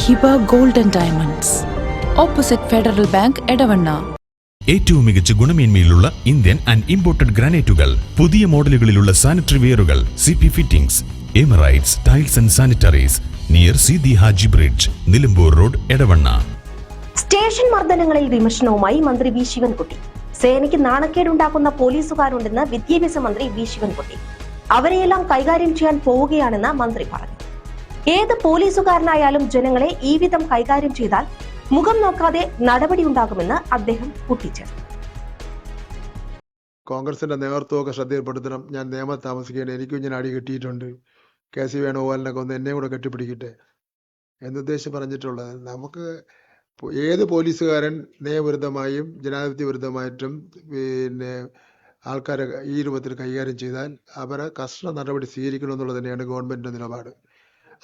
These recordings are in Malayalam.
Hiba golden diamonds. Opposite federal bank Edavanna. ഏറ്റവും മികച്ച ഗുണമേന്മയിലുള്ള ഇന്ത്യൻ ആൻഡ് ഇമ്പോർട്ടഡ് ഗ്രാനൈറ്റുകൾ പുതിയ മോഡലുകളിലുള്ള sanitary വെയറുകൾ C P fittings Emirates tiles and sanitaries near C the Haji bridge Nilambur road Edavanna. Station മർദ്ദനങ്ങളിൽ വിമർശനവുമായി മന്ത്രി വി ശിവൻകുട്ടി. സേനയ്ക്ക് നാണക്കേടുണ്ടാക്കുന്ന പോലീസുകാരുണ്ടെന്ന് വിദ്യാഭ്യാസ മന്ത്രി വി ശിവൻകുട്ടി. അവരെയെല്ലാം കൈകാര്യം ചെയ്യാൻ പോവുകയാണെന്ന് മന്ത്രി പറഞ്ഞു. ഏത് പോലീസുകാരനായാലും ജനങ്ങളെ ഈ വിധം കൈകാര്യം ചെയ്താൽ മുഖം നോക്കാതെ നടപടിയുണ്ടാകുമെന്ന് അദ്ദേഹം കൂട്ടിച്ചേർത്തു. കോൺഗ്രസിന്റെ നേതൃത്വമൊക്കെ ശ്രദ്ധയിൽപ്പെടുത്തണം. ഞാൻ നിയമം താമസിക്കേണ്ട എനിക്കും ഞാൻ അടി കിട്ടിയിട്ടുണ്ട്. കെ സി വേണുഗോപാലിനൊക്കെ ഒന്ന് എന്നെയും കൂടെ കെട്ടിപ്പിടിക്കട്ടെ എന്നുദ്ദേശിച്ച് പറഞ്ഞിട്ടുള്ളത്. നമുക്ക് ഏത് പോലീസുകാരൻ നിയമവിരുദ്ധമായും ജനാധിപത്യ വിരുദ്ധമായിട്ടും പിന്നെ ആൾക്കാരെ ഈ രൂപത്തിൽ കൈകാര്യം ചെയ്താൽ അവരെ കർശന നടപടി സ്വീകരിക്കണമെന്നുള്ളത് തന്നെയാണ് ഗവൺമെന്റിന്റെ നിലപാട്.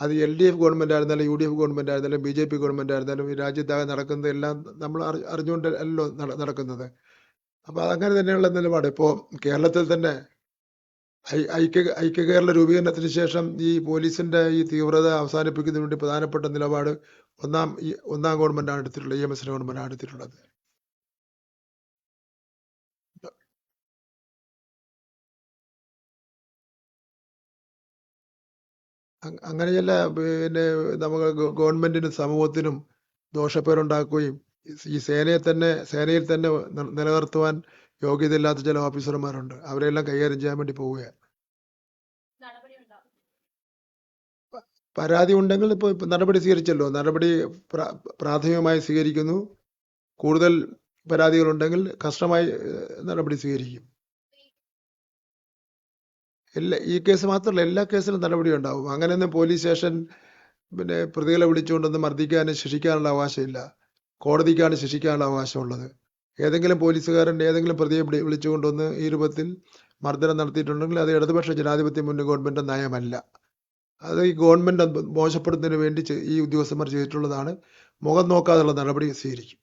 അത് എൽ ഡി എഫ് ഗവൺമെന്റ് ആയിരുന്നാലും യു ഡി എഫ് ഗവൺമെന്റ് ആയിരുന്നാലും ബി ജെ പി ഗവൺമെന്റ് ആയിരുന്നാലും ഈ രാജ്യത്താകെ നടക്കുന്നത് എല്ലാം നമ്മൾ അറി അറിഞ്ഞുകൊണ്ട് അല്ലല്ലോ നട- നടക്കുന്നത്. അപ്പോൾ അതങ്ങനെ തന്നെയുള്ള നിലപാട്. ഇപ്പോൾ കേരളത്തിൽ തന്നെ ഐക്യ ഐക്യ കേരള രൂപീകരണത്തിന് ശേഷം ഈ പോലീസിന്റെ ഈ തീവ്രത അവസാനിപ്പിക്കുന്നതിന് വേണ്ടി പ്രധാനപ്പെട്ട നിലപാട് ഒന്നാം ഒന്നാം ഗവൺമെന്റാണ് എടുത്തിട്ടുള്ളത് ഇ എം എസ് ആണ് എടുത്തിട്ടുള്ളത്. അങ് അങ്ങനെ ചില പിന്നെ നമുക്ക് ഗവൺമെന്റിനും സമൂഹത്തിനും ദോഷപ്പേരുണ്ടാക്കുകയും ഈ സേനയെ തന്നെ സേനയിൽ തന്നെ നി- നിലനിർത്തുവാൻ യോഗ്യതയില്ലാത്ത ചില ഓഫീസർമാരുണ്ട്. അവരെല്ലാം കൈകാര്യം ചെയ്യാൻ വേണ്ടി പോവുകയാണ് പരാതി ഉണ്ടെങ്കിൽ ഇപ്പോൾ ഇപ്പൊ നടപടി സ്വീകരിച്ചല്ലോ. നടപടി പ്ര- പ്രാഥമികമായി സ്വീകരിക്കുന്നു. കൂടുതൽ പരാതികളുണ്ടെങ്കിൽ കർശനമായി ഏഹ്, നടപടി സ്വീകരിക്കും. എല്ലാ ഈ കേസ് മാത്രമല്ല എല്ലാ കേസിലും നടപടി ഉണ്ടാവും. അങ്ങനെയൊന്നും പോലീസ് സ്റ്റേഷൻ പിന്നെ പ്രതികളെ വിളിച്ചുകൊണ്ടൊന്നും മർദ്ദിക്കാനും ശിക്ഷിക്കാനുള്ള അവകാശമില്ല. കോടതിക്കാണ് ശിക്ഷിക്കാനുള്ള അവകാശമുള്ളത്. ഏതെങ്കിലും പോലീസുകാരൻ ഏതെങ്കിലും പ്രതിയെ വിളി വിളിച്ചുകൊണ്ടൊന്ന് ഈ രൂപത്തിൽ മർദ്ദനം നടത്തിയിട്ടുണ്ടെങ്കിൽ അത് ഇടതുപക്ഷ ജനാധിപത്യ മുന്നിൽ ഗവൺമെന്റ് നയമല്ല. അത് ഈ ഗവൺമെന്റ് മോശപ്പെടുന്നതിന് വേണ്ടി ഈ ഉദ്യോഗസ്ഥന്മാർ ചെയ്തിട്ടുള്ളതാണ്. മുഖം നോക്കാതെയുള്ള നടപടി സ്വീകരിക്കും.